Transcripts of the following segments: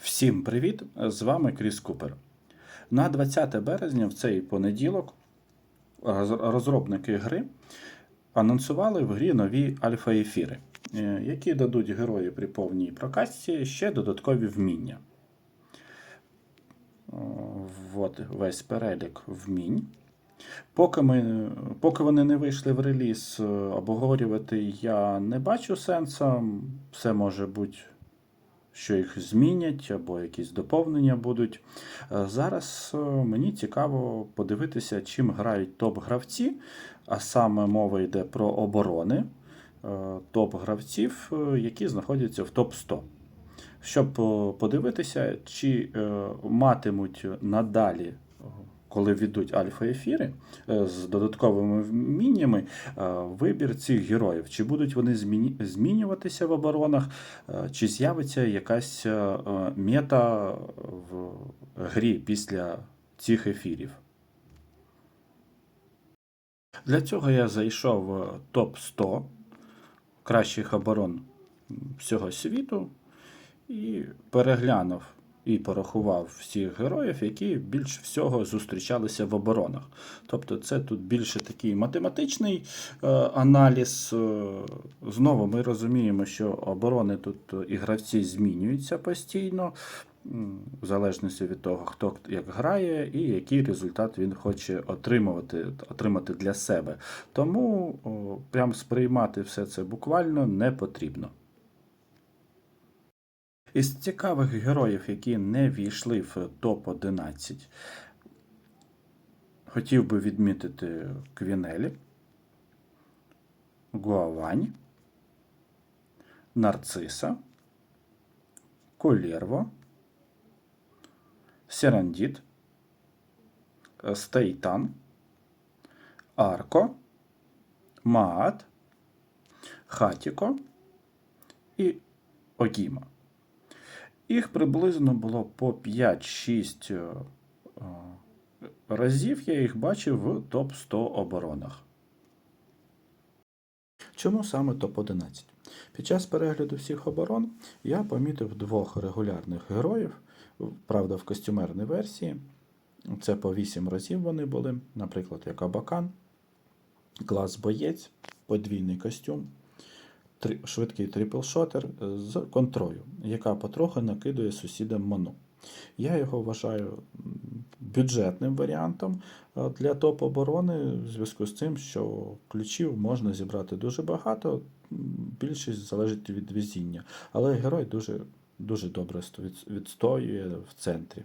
Всім привіт! З вами Кріс Купер. На 20 березня в цей понеділок розробники гри анонсували в грі нові альфа-ефіри, е, які дадуть герою при повній прокатці ще додаткові вміння. От весь перелік вмінь. Поки, ми, поки вони не вийшли в реліз, е, обговорювати я не бачу сенсу. Все може бути що їх змінять або якісь доповнення будуть. Е, Зараз е, мені цікаво подивитися, чим грають топ-гравці, а саме мова йде про оборони е, топ-гравців, які знаходяться в топ-100. Щоб подивитися, чи матимуть надалі. Коли введуть альфа-ефіри е, з додатковими вміннями, е, вибір цих героїв, чи будуть вони змінюватися в оборонах, Е, Чи з'явиться якась мета в грі після цих ефірів? Для цього я зайшов в топ 100 кращих оборон всього світу і переглянув і порахував всіх героїв, які більш всього зустрічалися в оборонах. Тобто, це тут більше такий математичний е, аналіз. Е, Знову ми розуміємо, що оборони тут е, і гравці змінюються постійно, в залежності від того, хто як грає і який результат він хоче отримувати, отримати для себе. Тому о, прям сприймати все це буквально не потрібно. Із цікавих героїв, які не війшли в топ-11, хотів би відмітити Квінелі, Гуавань, Нарциса, Колєрво, Серандіт, Стейтан, Арко, Маат, Хатіко і Огіма. Їх приблизно було по 5-6 е, е, разів я їх бачив в топ-100 оборонах. Чому саме топ-11? Під час перегляду всіх оборон я помітив двох регулярних героїв, правда, в костюмерній версії. Це по 8 разів вони були, наприклад, як Абакан, клас боєць, подвійний костюм, три- швидкий трипл-шотер з контрою, яка потроху накидує сусідам ману. Я його вважаю бюджетним варіантом е, для топ-оборони в зв'язку з тим, що ключів можна зібрати дуже багато, більшість залежить від везіння. Але герой дуже, дуже добре відстоює в центрі.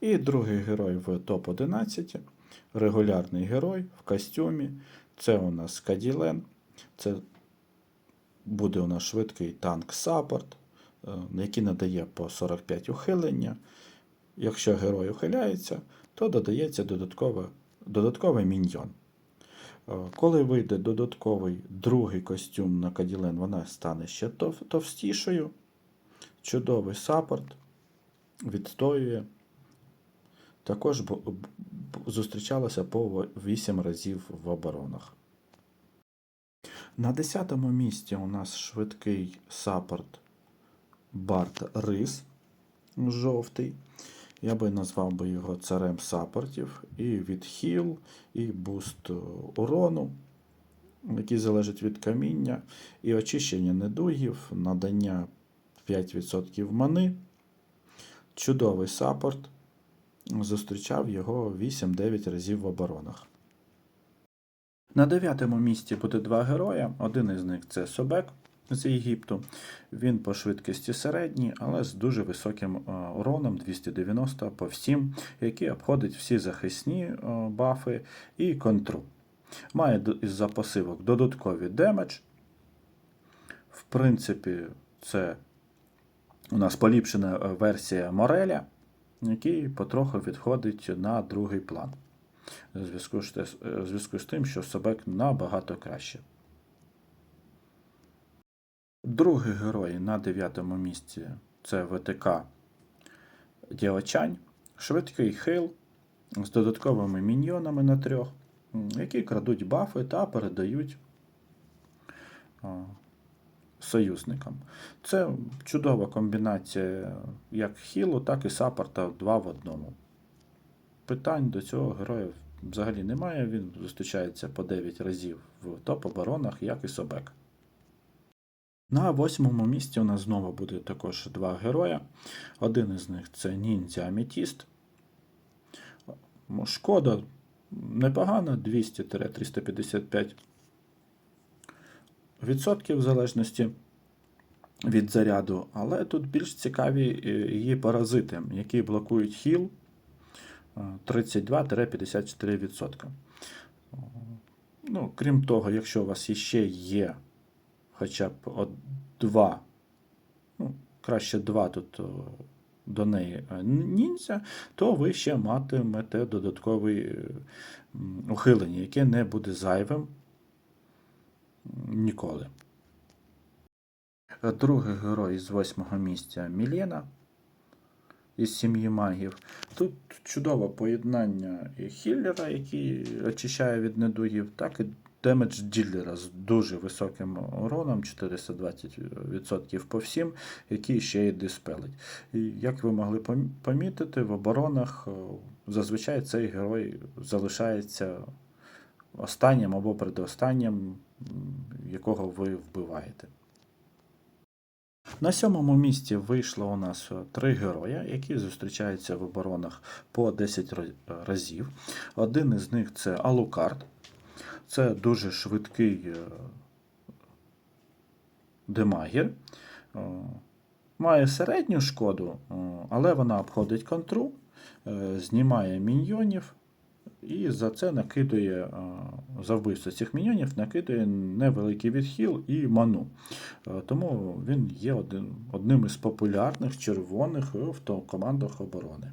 І другий герой в топ-11 регулярний герой в костюмі. Це у нас Каділен. Це буде у нас швидкий танк саппорт, е, який надає по 45 ухилення. Якщо герой ухиляється, то додається додаткове, додатковий міньйон. Е, Коли вийде додатковий другий костюм на Каділен, вона стане ще тов- товстішою. Чудовий саппорт, відстоює. Також зустрічалася по 8 разів в оборонах. На 10-му місці у нас швидкий саппорт Барт Рис жовтий. Я би назвав би його царем саппортів. І відхил, і буст урону, який залежить від каміння, і очищення недугів, надання 5% мани. Чудовий саппорт. Зустрічав його 8-9 разів в оборонах. На дев'ятому місці буде два героя. Один із них це Собек з Єгипту. Він по швидкості середній, але з дуже високим е, уроном 290 по всім, який обходить всі захисні е, бафи і контру. Має із-за посивок додаткові демедж. В принципі, це у нас поліпшена е, версія Мореля, який потроху відходить на другий план в зв'язку з, тим, що Собек набагато краще. Другий герой на дев'ятому місці це ВТК Діочань, швидкий хил з додатковими міньйонами на трьох, які крадуть бафи та передають союзникам. Це чудова комбінація як хілу, так і саппорта два в одному. Питань до цього героя взагалі немає. Він зустрічається по 9 разів в топ-оборонах, як і Собек. На восьмому місці у нас знову буде також два героя. Один із них це ніндзя Амітіст. Шкода непогана, 200-355 відсотків в залежності від заряду, але тут більш цікаві е, її паразити, які блокують хіл 32-54%. Ну, крім того, якщо у вас іще є хоча б от два, ну, краще два тут до неї е, ніндзя, то ви ще матимете додаткове е, ухилення, яке не буде зайвим ніколи. Е, Другий герой з восьмого місця Мілена із сім'ї магів. Тут чудове поєднання і хіллера, який очищає від недугів, так і демедж ділера з дуже високим уроном, 420% по всім, який ще й диспелить. І як ви могли помітити, в оборонах зазвичай цей герой залишається останнім або предостаннім, якого ви вбиваєте. На сьомому місці вийшло у нас е, три героя, які зустрічаються в оборонах по 10 разів. Один із них це Алукард. Це дуже швидкий е, демагір. Е, Має середню шкоду, е, але вона обходить контру, е, знімає міньйонів і за це накидує, е, за вбивство цих міньйонів, накидує невеликий відхил і ману. Е, Тому він є один, одним із популярних червоних в командах оборони.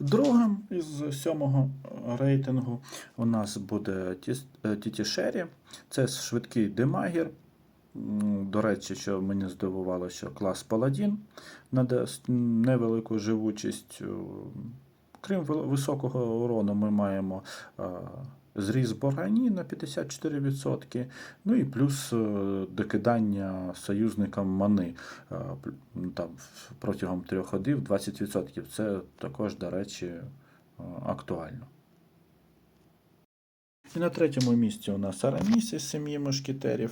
Другим із сьомого рейтингу у нас буде е, Тіті Шері. Це швидкий демагір. До речі, що мені здивувало, що клас Паладін надасть невелику живучість. Крім високого урону, ми маємо е, зріз Боргані на 54%, ну і плюс е, докидання союзникам мани е, ну, там, протягом трьох ходів 20%. Це також, до речі, актуально. І на третьому місці у нас Араміс із сім'ї мушкетерів.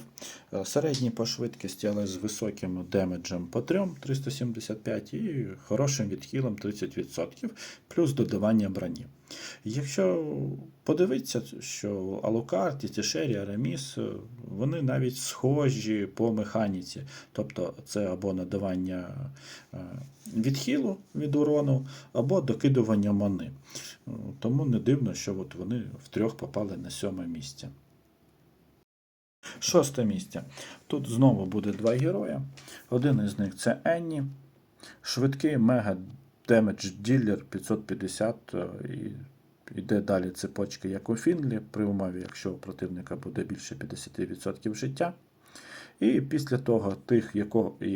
Середні по швидкості, але з високим демеджем по 3, 375 і хорошим відхилом 30%, плюс додавання броні. Якщо подивитися, що Алукар, Тітішері, Араміс, вони навіть схожі по механіці. Тобто це або надавання е, відхилу від урону, або докидування мани. Тому не дивно, що от вони втрьох попали на сьоме місце. Шосте місце. Тут знову буде два героя. Один із них це Енні. Швидкий мега демедж ділер 550 е, і йде далі цепочки, як у Фінлі, при умові, якщо у противника буде більше 50% життя. І після того, тих,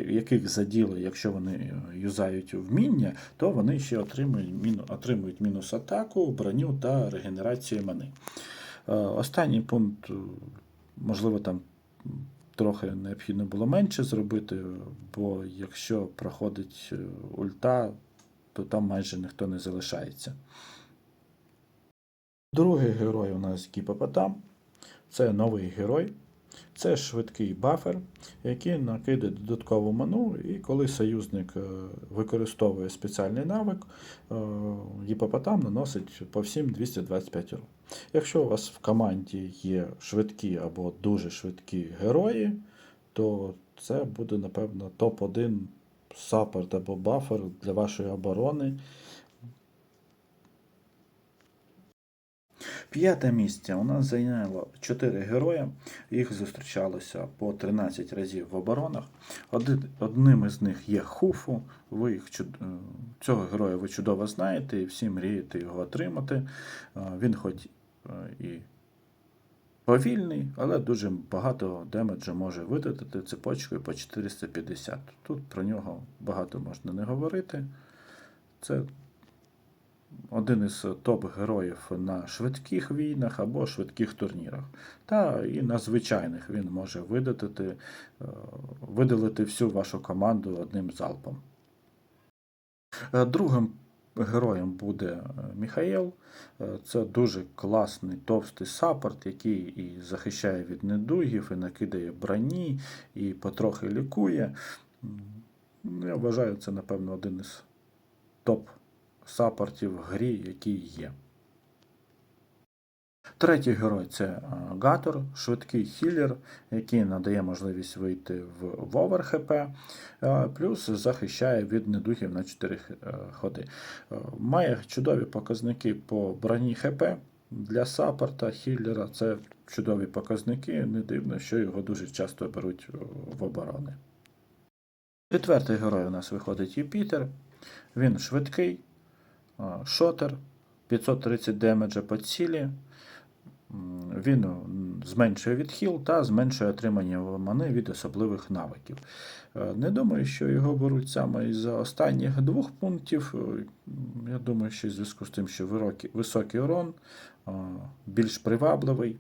яких заділи, якщо вони е, юзають вміння, то вони ще отримують, отримують мінус атаку, броню та регенерацію мани. Е, Останній пункт, можливо, там трохи необхідно було менше зробити, бо якщо проходить ульта, то там майже ніхто не залишається. Другий герой у нас Гіпопотам. Це новий герой. Це швидкий бафер, який накидає додаткову ману, і коли союзник е, використовує спеціальний навик, е, гіпопотам наносить по всім 225 урон. Якщо у вас в команді є швидкі або дуже швидкі герої, то це буде, напевно, топ-1 саппорт або бафер для вашої оборони. П'яте місце у нас зайняло 4 героя. Їх зустрічалося по 13 разів в оборонах. Одним із них є Хуфу. Ви їх, е, цього героя ви чудово знаєте і всі мрієте його отримати. Е, Він хоч е, і повільний, але дуже багато демеджа може видати цепочкою по 450. Тут про нього багато можна не говорити. Це один із топ-героїв на швидких війнах або швидких турнірах. Та і на звичайних він може видати, е, видалити всю вашу команду одним залпом. Е, Другим героєм буде е, Міхаєл. Е, Це дуже класний товстий саппорт, який і захищає від недугів, і накидає броні, і потрохи лікує. Я вважаю, це, напевно, один із топ саппортів в грі, який є. Третій герой це е, Гатор, швидкий хілер, який надає можливість вийти в, овер ХП, е, плюс захищає від недугів на 4 ходи. Е, Має чудові показники по броні ХП. Для саппорта хіллера це чудові показники. Не дивно, що його дуже часто беруть в оборони. Четвертий герой у нас виходить Юпітер. Він швидкий, шотер, 530 демеджа по цілі. Він зменшує відхил та зменшує отримання мани від особливих навиків. Е, Не думаю, що його беруть саме із останніх двох пунктів. Е, Я думаю, що в зв'язку з тим, що високий урон, е, більш привабливий,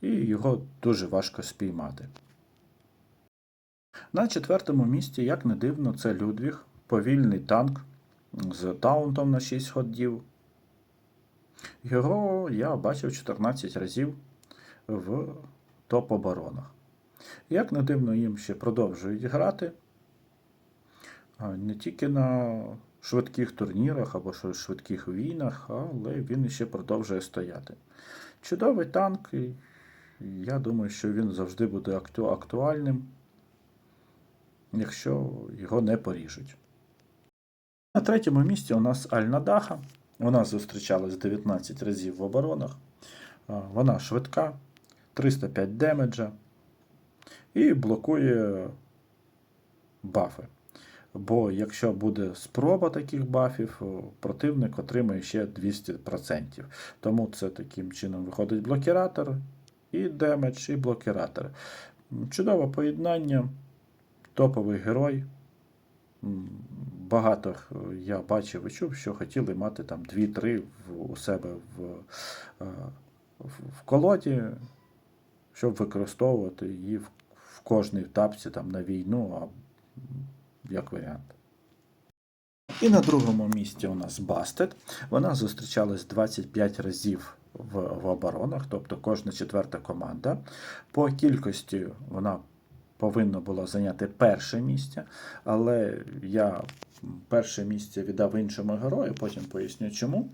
і його дуже важко спіймати. На четвертому місці, як не дивно, це Людвіг, повільний танк з таунтом на 6 ходів. Його я бачив 14 разів в топ-оборонах. Як не дивно, їм ще продовжують грати. Не тільки на швидких турнірах або швидких війнах, але він ще продовжує стояти. Чудовий танк, і я думаю, що він завжди буде акту- актуальним, якщо його не поріжуть. На третьому місці у нас Альнадаха. Вона зустрічалась 19 разів в оборонах. Вона швидка, 305 демеджа і блокує бафи. Бо якщо буде спроба таких бафів, противник отримає ще 200%. Тому це таким чином виходить блокіратор, і демедж, і блокіратор. Чудове поєднання, топовий герой. Багато е, я бачив і чув, що хотіли мати там 2-3 у себе е, в, в колоді, щоб використовувати її в, в кожній тапці там, на війну, а як варіант. І на другому місці у нас Бастет. Вона зустрічалась 25 разів в, в оборонах, тобто кожна четверта команда. По кількості вона повинна була зайняти перше місце, але я перше місце віддав іншому герою, потім поясню чому.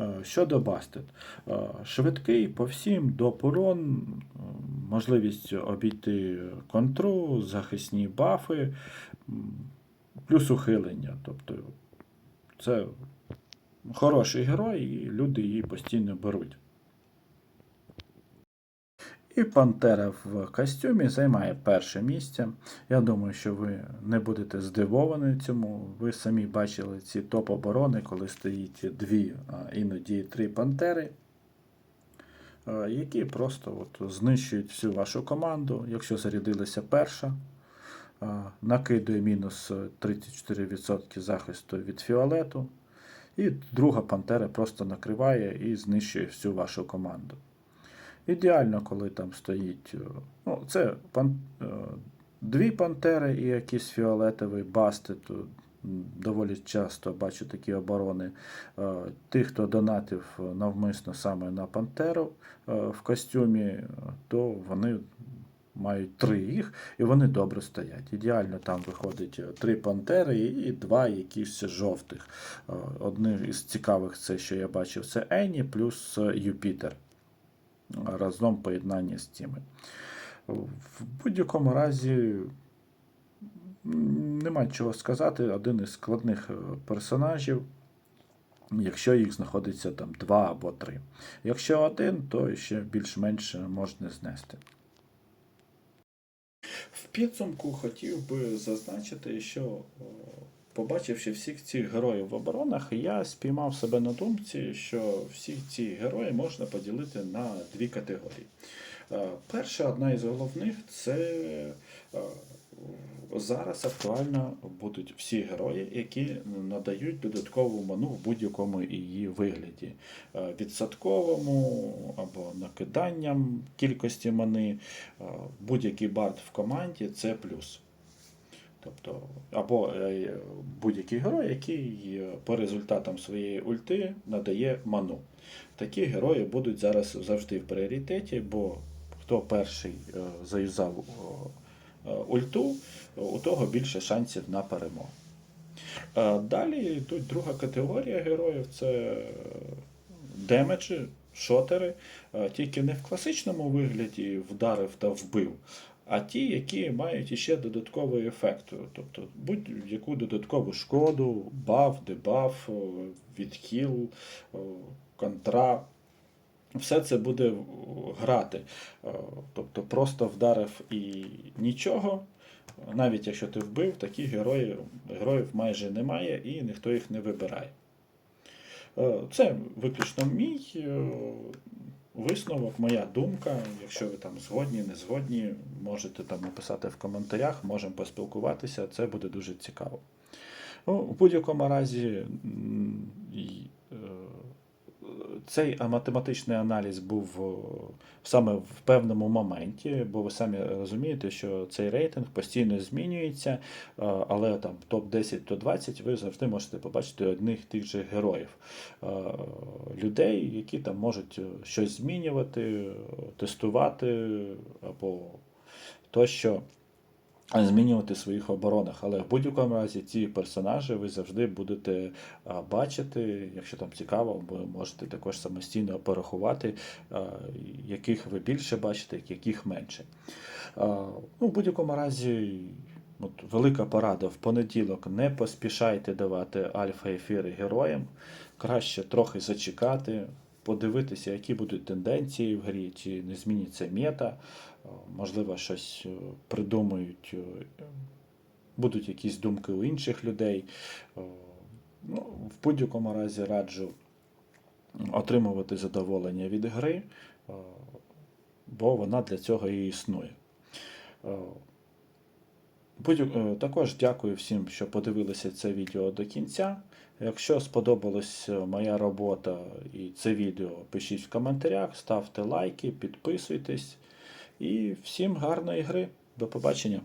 Е, Щодо Бастет. Е, Швидкий по всім доп. урон, е, можливість обійти контру, захисні бафи, плюс ухилення. Тобто це хороший герой, і люди її постійно беруть. І Пантера в костюмі займає перше місце. Я думаю, що ви не будете здивовані цьому. Ви самі бачили ці топ-оборони, коли стоїть дві, а іноді три пантери, які просто от знищують всю вашу команду. Якщо зарядилася перша, накидує мінус 34% захисту від фіолету. І друга пантера просто накриває і знищує всю вашу команду. Ідеально, коли там стоїть. е, Ну, це пан, е, дві пантери і якийсь фіолетовий бастет. М, Доволі часто бачу такі оборони. Е, Тих, хто донатив навмисно саме на пантеру в костюмі, то вони мають три їх, і вони добре стоять. Ідеально там виходить три пантери і два якісь жовтих. Одне із цікавих, це що я бачив, це Ені плюс Юпітер разом поєднання з цими. В будь-якому разі нема чого сказати. Один із складних е, персонажів, якщо їх знаходиться там два або три. Якщо один, то ще більш-менш можна знести. В підсумку хотів би зазначити, що о, побачивши всіх цих героїв в оборонах, я спіймав себе на думці, що всі ці герої можна поділити на дві категорії. Е, Перша, одна із головних, це е, зараз актуально будуть всі герої, які надають додаткову ману в будь-якому її вигляді. Е, Відсотковому або накиданням кількості мани. Будь-який бард в команді це плюс. Тобто, або е, будь-який герой, який е, по результатам своєї ульти надає ману. Такі герої будуть зараз завжди в пріоритеті, бо хто перший е, заюзав ульту, у того більше шансів на перемогу. Далі тут друга категорія героїв це демеджі, шотери, тільки не в класичному вигляді вдарив та вбив, а ті, які мають іще додатковий ефект, тобто будь-яку додаткову шкоду, баф, дебаф, відхіл, контра. Все це буде грати. Тобто просто вдарив і нічого. Навіть якщо ти вбив, таких героїв, героїв майже немає і ніхто їх не вибирає. Е, Це виключно мій е, висновок, моя думка. Якщо ви там згодні, не згодні, можете там написати в коментарях, можемо поспілкуватися, це буде дуже цікаво. Ну, у будь-якому разі, е, цей математичний аналіз був саме в певному моменті, бо ви самі розумієте, що цей рейтинг постійно змінюється, е, але там топ-10, топ-20 ви завжди можете побачити одних тих же героїв. Е, Людей, які там можуть е, щось змінювати, е, тестувати або тощо змінювати в своїх оборонах. Але в будь-якому разі ці персонажі ви завжди будете бачити. Якщо там цікаво, ви можете також самостійно порахувати, яких ви більше бачите, яких менше. Ну, в будь-якому разі. От, велика порада в понеділок не поспішайте давати альфа-ефіри героям. Краще трохи зачекати, подивитися, які будуть тенденції в грі, чи не зміниться мета, можливо, щось е, придумають, е, будуть якісь думки у інших людей. Е, Ну, в будь-якому разі раджу отримувати задоволення від гри, е, бо вона для цього і існує. Е, е, Також дякую всім, що подивилися це відео до кінця. Якщо сподобалась е, моя робота і це відео, пишіть в коментарях, ставте лайки, підписуйтесь. І всім гарної гри. До побачення!